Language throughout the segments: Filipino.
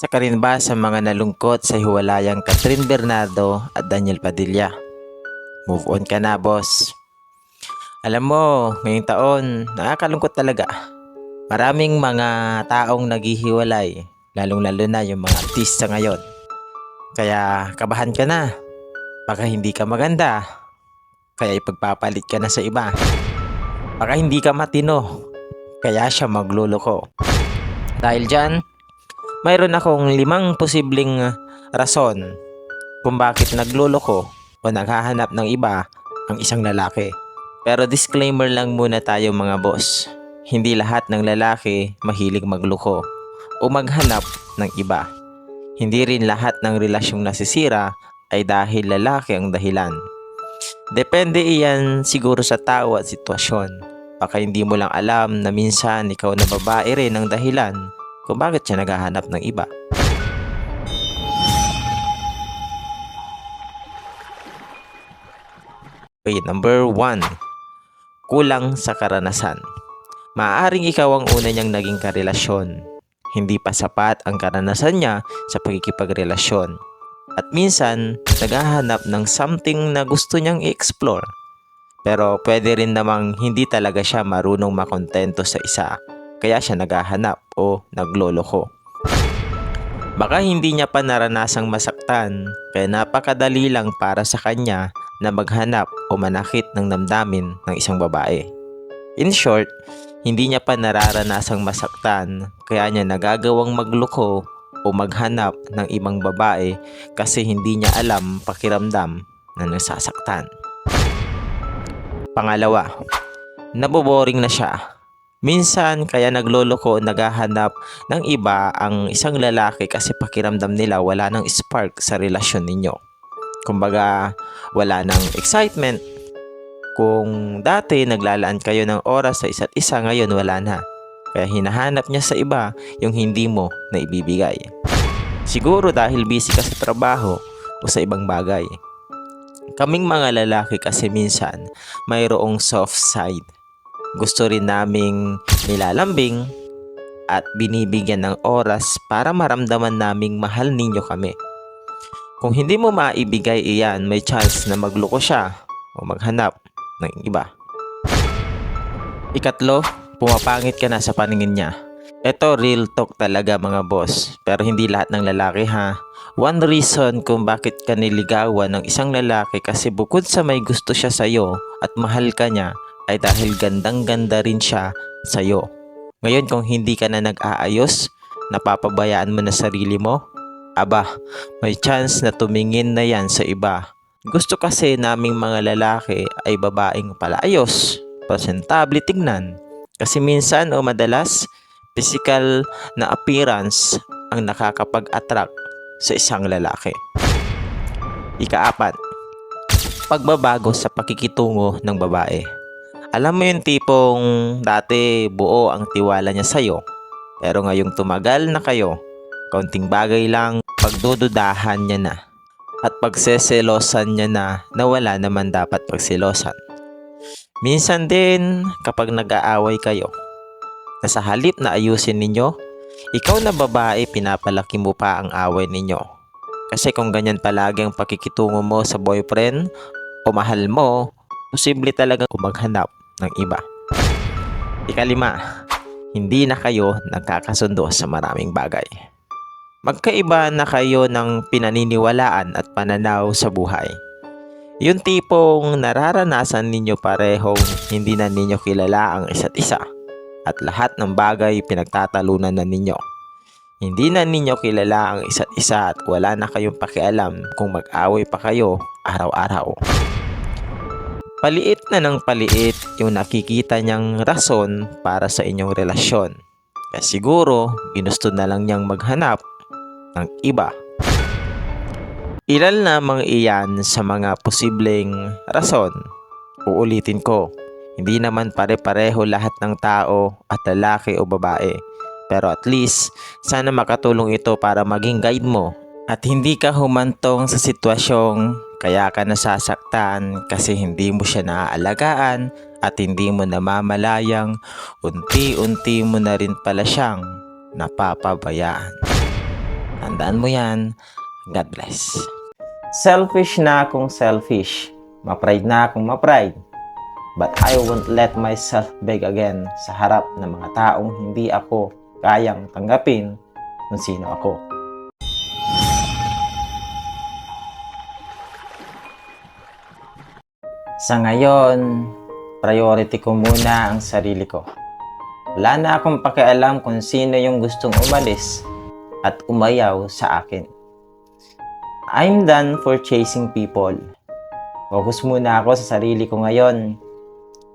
Isa ka rin ba sa mga nalungkot sa hiwalayang Catherine Bernardo at Daniel Padilla? Move on ka na, boss. Alam mo, ngayong taon, nakakalungkot talaga. Maraming mga taong naghihiwalay, lalong-lalo na yung mga artista ngayon. Kaya kabahan ka na. Baka hindi ka maganda. Kaya ipagpapalit ka na sa iba. Baka hindi ka matino. Kaya siya magluloko. Dahil dyan, mayroon akong limang posibleng uh, rason kung bakit nagluloko o naghahanap ng iba ang isang lalaki. Pero disclaimer lang muna tayo mga boss. Hindi lahat ng lalaki mahilig magloko o maghanap ng iba. Hindi rin lahat ng relasyong nasisira ay dahil lalaki ang dahilan. Depende iyan siguro sa tao at sitwasyon. Baka hindi mo lang alam na minsan ikaw na babae rin ang dahilan kung bakit siya naghahanap ng iba. Okay, number one. Kulang sa karanasan. Maaaring ikaw ang una niyang naging karelasyon. Hindi pa sapat ang karanasan niya sa pagkikipagrelasyon. At minsan, naghahanap ng something na gusto niyang i-explore. Pero pwede rin namang hindi talaga siya marunong makontento sa isa. Kaya siya naghahanap o nagloloko. Baka hindi niya pa naranasang masaktan, kaya napakadali lang para sa kanya na maghanap o manakit ng damdamin ng isang babae. In short, hindi niya pa nararanasang masaktan, kaya niya nagagawang magloko o maghanap ng ibang babae kasi hindi niya alam pakiramdam na nasasaktan. Pangalawa, naboboring na siya. Minsan kaya nagloloko naghahanap ng iba ang isang lalaki kasi pakiramdam nila wala ng spark sa relasyon ninyo. Kumbaga, wala ng excitement. Kung dati naglalaan kayo ng oras sa isa't isa, ngayon wala na. Kaya hinahanap niya sa iba yung hindi mo na ibibigay. Siguro dahil busy ka sa trabaho o sa ibang bagay. Kaming mga lalaki kasi minsan mayroong soft side. Gusto rin naming nilalambing at binibigyan ng oras para maramdaman naming mahal ninyo kami. Kung hindi mo maibigay iyan, may chance na magloko siya o maghanap ng iba. Ikatlo, pumapangit ka na sa paningin niya. Ito real talk talaga mga boss, pero hindi lahat ng lalaki ha. One reason kung bakit ka niligawan ng isang lalaki kasi bukod sa may gusto siya sa'yo at mahal ka niya, ay dahil gandang ganda rin siya sa'yo. Ngayon kung hindi ka na nag-aayos, napapabayaan mo na sarili mo, aba, may chance na tumingin na yan sa iba. Gusto kasi naming mga lalaki ay babaeng palayos, presentable tignan. Kasi minsan o madalas, physical na appearance ang nakakapag-attract sa isang lalaki. Ikaapat, pagbabago sa pakikitungo ng babae. Alam mo yung tipong dati buo ang tiwala niya sa'yo, pero ngayong tumagal na kayo, kaunting bagay lang, pagdududahan niya na. At pagseselosan niya na na wala naman dapat pagselosan. Minsan din kapag nag-aaway kayo, na sa halip na ayusin ninyo, ikaw na babae pinapalaki mo pa ang away ninyo. Kasi kung ganyan palagi ang pakikitungo mo sa boyfriend o mahal mo, posible talagang maghanap ng iba. Ikalima, hindi na kayo nagkakasundo sa maraming bagay. Magkaiba na kayo ng pinaniniwalaan at pananaw sa buhay. Yung tipong nararanasan ninyo parehong hindi na ninyo kilala ang isa't isa at lahat ng bagay pinagtatalunan na ninyo. Hindi na ninyo kilala ang isa't isa at wala na kayong pakialam kung mag-away pa kayo araw-araw. Paliit na ng paliit yung nakikita niyang rason para sa inyong relasyon. Kaya siguro, ginusto na lang niyang maghanap ng iba. Ilan lamang iyan sa mga posibleng rason. Uulitin ko, hindi naman pare-pareho lahat ng tao at lalaki o babae. Pero at least, sana makatulong ito para maging guide mo at hindi ka humantong sa sitwasyong kaya ka nasasaktan kasi hindi mo siya naaalagaan at hindi mo namamalayang unti-unti mo na rin pala siyang napapabayaan. Tandaan mo yan. God bless. Selfish na akong selfish. Ma-pride na akong ma-pride. But I won't let myself beg again sa harap ng mga taong hindi ako kayang tanggapin kung sino ako. Sa ngayon, priority ko muna ang sarili ko. Wala na akong pakialam kung sino yung gustong umalis at umayaw sa akin. I'm done for chasing people. Focus muna ako sa sarili ko ngayon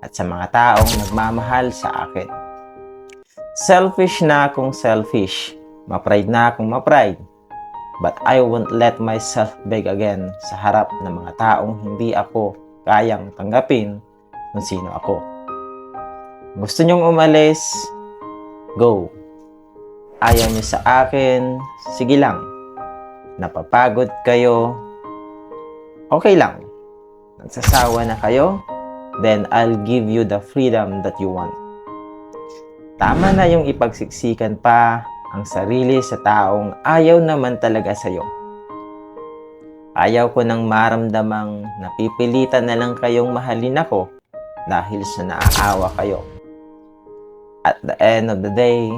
at sa mga taong nagmamahal sa akin. Selfish na akong selfish. Ma-pride na akong ma-pride. But I won't let myself beg again sa harap ng mga taong hindi ako kayang tanggapin kung sino ako. Gusto nyong umalis? Go. Ayaw niyo sa akin? Sige lang. Napapagod kayo? Okay lang. Nagsasawa na kayo? Then I'll give you the freedom that you want. Tama na yung ipagsiksikan pa ang sarili sa taong ayaw naman talaga sa'yo. Ayaw ko nang maramdamang napipilitan na lang kayong mahalin ako dahil sa naaawa kayo. At the end of the day,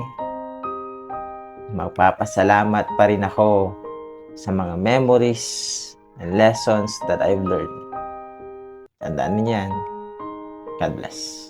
magpapasalamat pa rin ako sa mga memories and lessons that I've learned. Tandaan niyo yan. God bless.